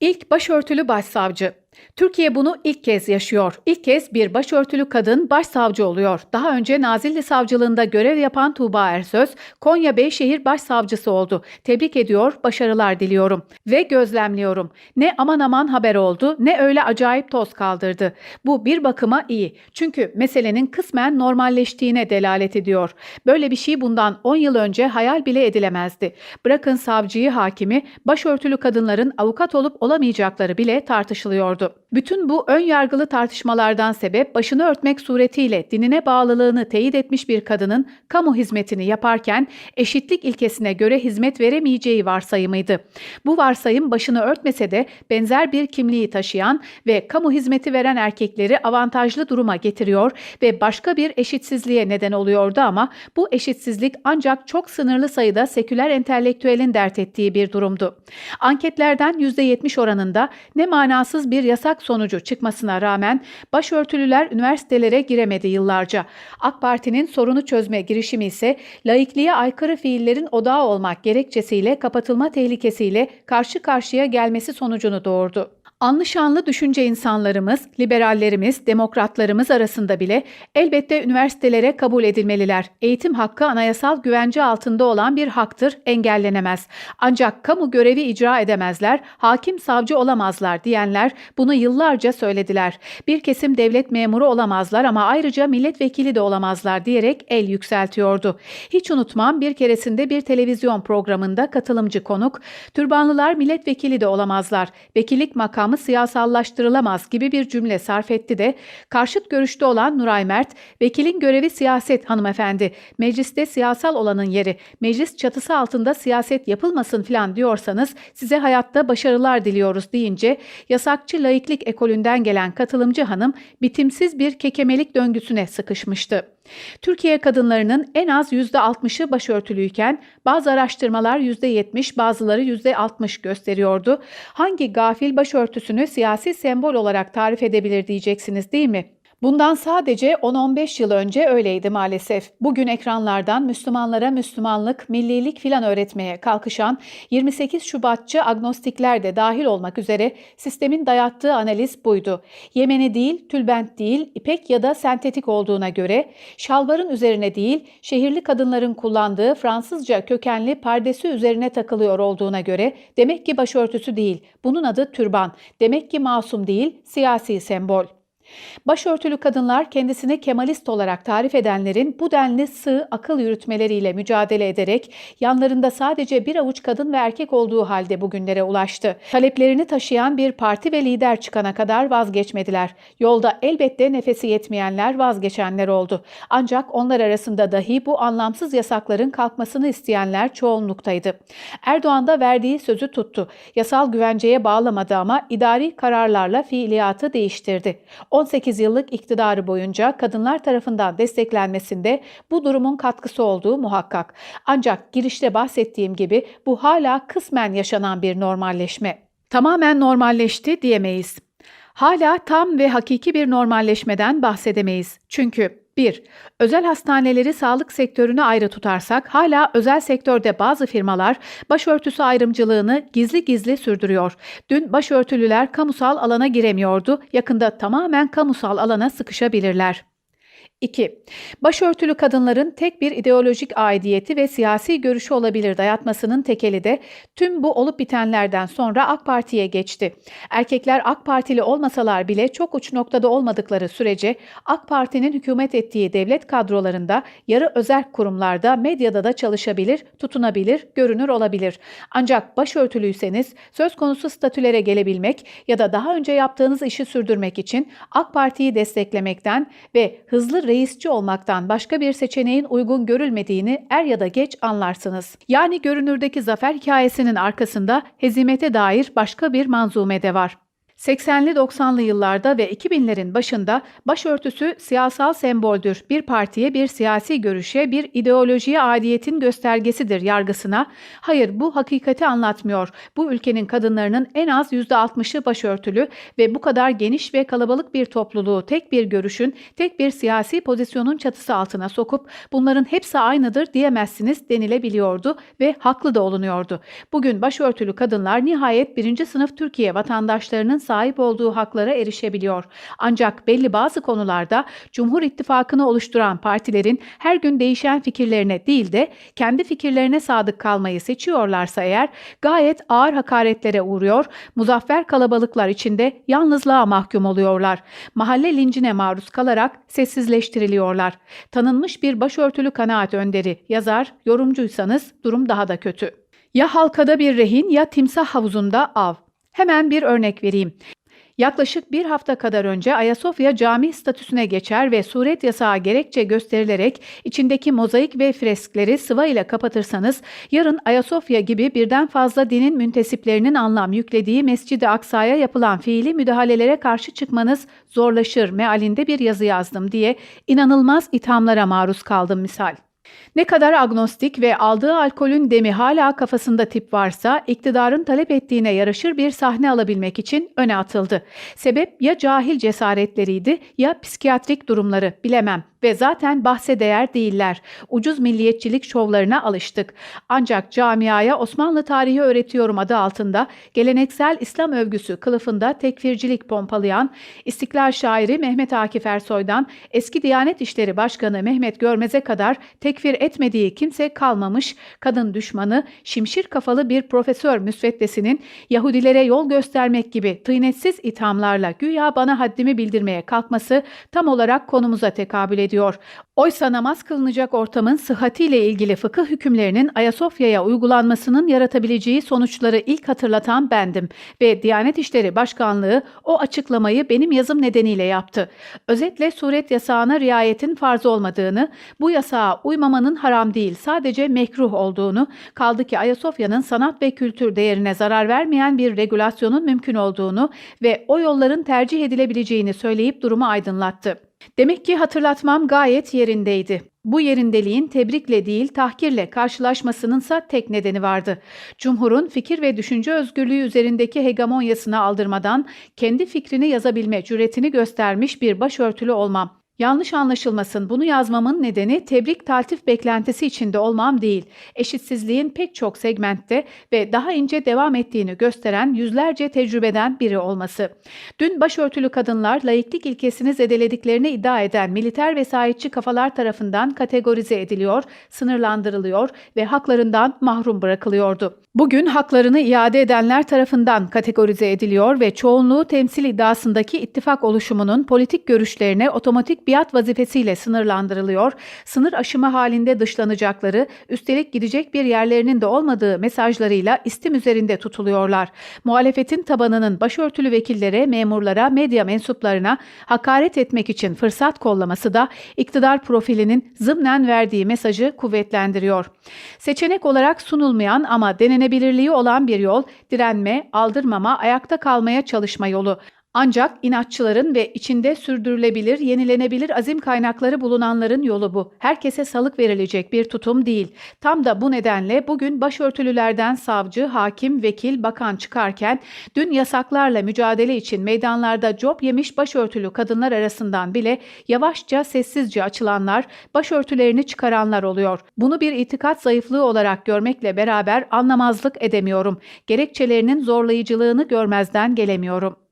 İlk başörtülü başsavcı. Türkiye bunu ilk kez yaşıyor. İlk kez bir başörtülü kadın başsavcı oluyor. Daha önce Nazilli Savcılığında görev yapan Tuğba Ersöz, Konya Beyşehir Başsavcısı oldu. Tebrik ediyor, başarılar diliyorum. Ve gözlemliyorum. Ne aman aman haber oldu, ne öyle acayip toz kaldırdı. Bu bir bakıma iyi. Çünkü meselenin kısmen normalleştiğine delalet ediyor. Böyle bir şey bundan 10 yıl önce hayal bile edilemezdi. Bırakın savcıyı, hakimi, başörtülü kadınların avukat olup olamayacakları bile tartışılıyordu. Bütün bu ön yargılı tartışmalardan sebep başını örtmek suretiyle dinine bağlılığını teyit etmiş bir kadının kamu hizmetini yaparken eşitlik ilkesine göre hizmet veremeyeceği varsayımıydı. Bu varsayım başını örtmese de benzer bir kimliği taşıyan ve kamu hizmeti veren erkekleri avantajlı duruma getiriyor ve başka bir eşitsizliğe neden oluyordu ama bu eşitsizlik ancak çok sınırlı sayıda seküler entelektüelin dert ettiği bir durumdu. Anketlerden %70 oranında ne manasız bir yasak sonucu çıkmasına rağmen başörtülüler üniversitelere giremedi yıllarca. AK Parti'nin sorunu çözme girişimi ise laikliğe aykırı fiillerin odağı olmak gerekçesiyle kapatılma tehlikesiyle karşı karşıya gelmesi sonucunu doğurdu. Anlı şanlı düşünce insanlarımız, liberallerimiz, demokratlarımız arasında bile elbette üniversitelere kabul edilmeliler. Eğitim hakkı anayasal güvence altında olan bir haktır, engellenemez. Ancak kamu görevi icra edemezler, hakim savcı olamazlar diyenler bunu yıllarca söylediler. Bir kesim devlet memuru olamazlar ama ayrıca milletvekili de olamazlar diyerek el yükseltiyordu. Hiç unutmam bir keresinde bir televizyon programında katılımcı konuk, türbanlılar milletvekili de olamazlar, vekillik makamı siyasallaştırılamaz gibi bir cümle sarf etti de karşıt görüşte olan Nuray Mert, vekilin görevi siyaset hanımefendi, mecliste siyasal olanın yeri, meclis çatısı altında siyaset yapılmasın filan diyorsanız size hayatta başarılar diliyoruz deyince yasakçı laiklik ekolünden gelen katılımcı hanım bitimsiz bir kekemelik döngüsüne sıkışmıştı. Türkiye kadınlarının en az %60'ı başörtülüyken bazı araştırmalar %70 bazıları %60 gösteriyordu. Hangi gafil başörtüsünü siyasi sembol olarak tarif edebilir diyeceksiniz değil mi? Bundan sadece 10-15 yıl önce öyleydi maalesef. Bugün ekranlardan Müslümanlara Müslümanlık, millilik filan öğretmeye kalkışan 28 Şubatçı agnostikler de dahil olmak üzere sistemin dayattığı analiz buydu. Yemeni değil, tülbent değil, ipek ya da sentetik olduğuna göre, şalvarın üzerine değil, şehirli kadınların kullandığı Fransızca kökenli pardesü üzerine takılıyor olduğuna göre demek ki başörtüsü değil, bunun adı türban, demek ki masum değil, siyasi sembol. Başörtülü kadınlar kendisini Kemalist olarak tarif edenlerin bu denli sığ akıl yürütmeleriyle mücadele ederek yanlarında sadece bir avuç kadın ve erkek olduğu halde bugünlere ulaştı. Taleplerini taşıyan bir parti ve lider çıkana kadar vazgeçmediler. Yolda elbette nefesi yetmeyenler vazgeçenler oldu. Ancak onlar arasında dahi bu anlamsız yasakların kalkmasını isteyenler çoğunluktaydı. Erdoğan da verdiği sözü tuttu. Yasal güvenceye bağlamadı ama idari kararlarla fiiliyatı değiştirdi. 18 yıllık iktidarı boyunca kadınlar tarafından desteklenmesinde bu durumun katkısı olduğu muhakkak. Ancak girişte bahsettiğim gibi bu hala kısmen yaşanan bir normalleşme. Tamamen normalleşti diyemeyiz. Hala tam ve hakiki bir normalleşmeden bahsedemeyiz. Çünkü 1. Özel hastaneleri sağlık sektörüne ayrı tutarsak hala özel sektörde bazı firmalar başörtüsü ayrımcılığını gizli gizli sürdürüyor. Dün başörtülüler kamusal alana giremiyordu. Yakında tamamen kamusal alana sıkışabilirler. 2. Başörtülü kadınların tek bir ideolojik aidiyeti ve siyasi görüşü olabilir dayatmasının tekeli de tüm bu olup bitenlerden sonra AK Parti'ye geçti. Erkekler AK Partili olmasalar bile çok uç noktada olmadıkları sürece AK Parti'nin hükümet ettiği devlet kadrolarında, yarı özel kurumlarda, medyada da çalışabilir, tutunabilir, görünür olabilir. Ancak başörtülüyseniz söz konusu statülere gelebilmek ya da daha önce yaptığınız işi sürdürmek için AK Parti'yi desteklemekten ve hızlı reisçi olmaktan başka bir seçeneğin uygun görülmediğini er ya da geç anlarsınız. Yani görünürdeki zafer hikayesinin arkasında hezimete dair başka bir manzume de var. 80'li 90'lı yıllarda ve 2000'lerin başında başörtüsü siyasal semboldür. Bir partiye, bir siyasi görüşe, bir ideolojiye aidiyetin göstergesidir yargısına. Hayır bu hakikati anlatmıyor. Bu ülkenin kadınlarının en az %60'ı başörtülü ve bu kadar geniş ve kalabalık bir topluluğu tek bir görüşün, tek bir siyasi pozisyonun çatısı altına sokup bunların hepsi aynıdır diyemezsiniz denilebiliyordu ve haklı da olunuyordu. Bugün başörtülü kadınlar nihayet birinci sınıf Türkiye vatandaşlarının sahip olduğu haklara erişebiliyor. Ancak belli bazı konularda Cumhur İttifakı'nı oluşturan partilerin her gün değişen fikirlerine değil de kendi fikirlerine sadık kalmayı seçiyorlarsa eğer gayet ağır hakaretlere uğruyor, muzaffer kalabalıklar içinde yalnızlığa mahkum oluyorlar. Mahalle lincine maruz kalarak sessizleştiriliyorlar. Tanınmış bir başörtülü kanaat önderi, yazar, yorumcuysanız durum daha da kötü. Ya halkada bir rehin ya timsah havuzunda av. Hemen bir örnek vereyim. Yaklaşık bir hafta kadar önce Ayasofya cami statüsüne geçer ve suret yasağı gerekçe gösterilerek içindeki mozaik ve freskleri sıva ile kapatırsanız yarın Ayasofya gibi birden fazla dinin müntesiplerinin anlam yüklediği Mescid-i Aksa'ya yapılan fiili müdahalelere karşı çıkmanız zorlaşır mealinde bir yazı yazdım diye inanılmaz ithamlara maruz kaldım misal. Ne kadar agnostik ve aldığı alkolün demi hala kafasında tip varsa iktidarın talep ettiğine yaraşır bir sahne alabilmek için öne atıldı. Sebep ya cahil cesaretleriydi ya psikiyatrik durumları bilemem ve zaten bahse değer değiller. Ucuz milliyetçilik şovlarına alıştık. Ancak camiaya Osmanlı tarihi öğretiyorum adı altında geleneksel İslam övgüsü kılıfında tekfircilik pompalayan İstiklal şairi Mehmet Akif Ersoy'dan eski Diyanet İşleri Başkanı Mehmet Görmez'e kadar tekfir etmediği kimse kalmamış, kadın düşmanı, şimşir kafalı bir profesör müsveddesinin Yahudilere yol göstermek gibi tıynetsiz ithamlarla güya bana haddimi bildirmeye kalkması tam olarak konumuza tekabül ediyor. Oysa namaz kılınacak ortamın sıhhatiyle ilgili fıkıh hükümlerinin Ayasofya'ya uygulanmasının yaratabileceği sonuçları ilk hatırlatan bendim ve Diyanet İşleri Başkanlığı o açıklamayı benim yazım nedeniyle yaptı. Özetle suret yasağına riayetin farz olmadığını, bu yasağa uymamanın haram değil sadece mekruh olduğunu, kaldı ki Ayasofya'nın sanat ve kültür değerine zarar vermeyen bir regülasyonun mümkün olduğunu ve o yolların tercih edilebileceğini söyleyip durumu aydınlattı. Demek ki hatırlatmam gayet yerindeydi. Bu yerindeliğin tebrikle değil tahkirle karşılaşmasınınsa tek nedeni vardı. Cumhur'un fikir ve düşünce özgürlüğü üzerindeki hegemonyasını aldırmadan kendi fikrini yazabilme cüretini göstermiş bir başörtülü olmam. Yanlış anlaşılmasın bunu yazmamın nedeni tebrik taltif beklentisi içinde olmam değil. Eşitsizliğin pek çok segmentte ve daha ince devam ettiğini gösteren yüzlerce tecrübeden biri olması. Dün başörtülü kadınlar laiklik ilkesini zedelediklerini iddia eden militer vesayetçi kafalar tarafından kategorize ediliyor, sınırlandırılıyor ve haklarından mahrum bırakılıyordu. Bugün haklarını iade edenler tarafından kategorize ediliyor ve çoğunluğu temsil iddiasındaki ittifak oluşumunun politik görüşlerine otomatik biat vazifesiyle sınırlandırılıyor, sınır aşımı halinde dışlanacakları, üstelik gidecek bir yerlerinin de olmadığı mesajlarıyla istim üzerinde tutuluyorlar. Muhalefetin tabanının başörtülü vekillere, memurlara, medya mensuplarına hakaret etmek için fırsat kollaması da iktidar profilinin zımnen verdiği mesajı kuvvetlendiriyor. Seçenek olarak sunulmayan ama denenebilirliği olan bir yol, direnme, aldırmama, ayakta kalmaya çalışma yolu. Ancak inatçıların ve içinde sürdürülebilir, yenilenebilir azim kaynakları bulunanların yolu bu. Herkese salık verilecek bir tutum değil. Tam da bu nedenle bugün başörtülülerden savcı, hakim, vekil, bakan çıkarken dün yasaklarla mücadele için meydanlarda job yemiş başörtülü kadınlar arasından bile yavaşça sessizce açılanlar, başörtülerini çıkaranlar oluyor. Bunu bir itikat zayıflığı olarak görmekle beraber anlamazlık edemiyorum. Gerekçelerinin zorlayıcılığını görmezden gelemiyorum.